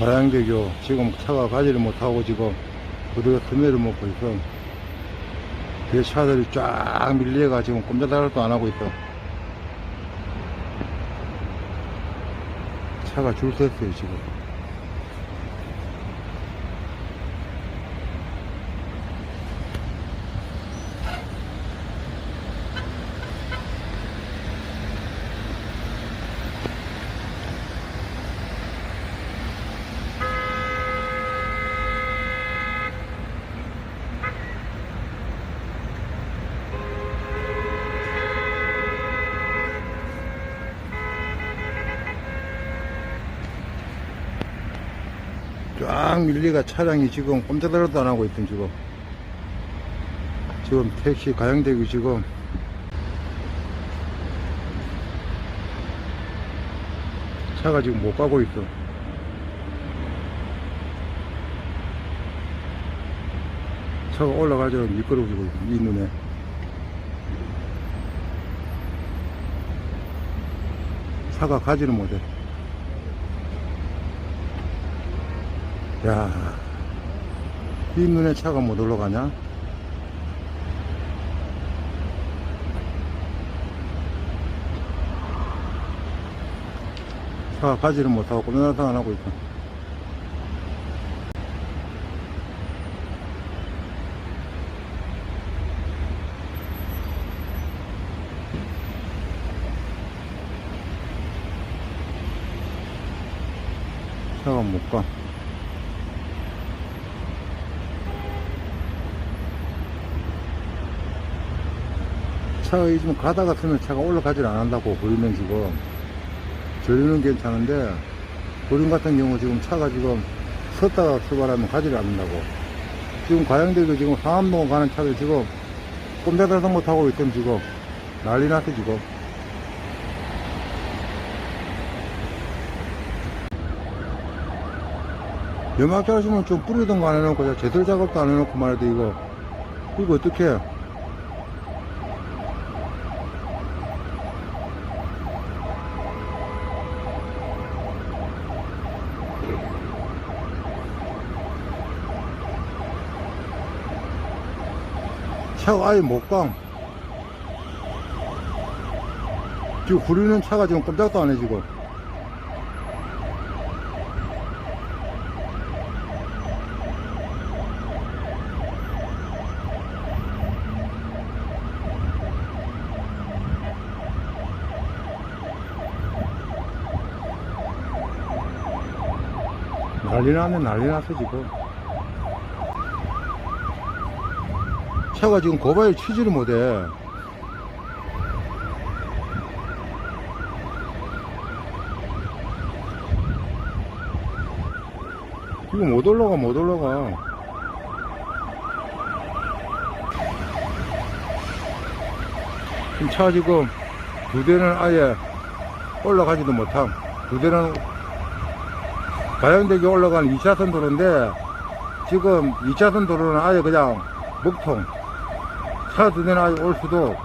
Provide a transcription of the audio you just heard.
과양대교 지금 차가 가지를 못하고 지금 그대로 터미를 먹고 있어 뒤에 차들이 쫙 밀려가 지금 꼼짝달도 안 하고 있어 차가 줄 섰어요 지금 쫙 밀리가 차량이 지금 꼼짝달도 안 하고 있던 지금. 지금 택시 가양대교 지금. 차가 지금 못 가고 있어. 차가 올라가죠 미끄러지고 이 눈에. 차가 가지는 못해 야, 이 눈에 차가 못 올라가냐? 차가 가지를 못하고 꼬면나상 안 하고 있다. 차가 못 가. 차가 좀 가다 같으면 차가 올라가질 않는다고 보이면 지금. 저리는 괜찮은데 보림 같은 경우 지금 차가 지금 섰다가 출발하면 가지를 않는다고. 지금 과양대교 지금 상암동 가는 차들 지금 꼼짝달싹 못하고 있던 지금. 난리 났어 지금. 연막 자르시면 좀 뿌리던 거 안 해놓고 제설 작업도 안 해놓고 말해도 이거 이거 어떻게 차가 아예 못 가. 지금 구리는 차가 지금 꼼짝도 안 해, 지금. 난리 나네, 난리 났어, 지금. 차가 지금 고바에 치지를 못해. 지금 못 올라가, 못 올라가. 지금 차 지금 두 대는 아예 올라가지도 못함. 두 대는 가양대교 올라가는 2차선 도로인데 지금 2차선 도로는 아예 그냥 먹통 차두 대는 아예 올 수도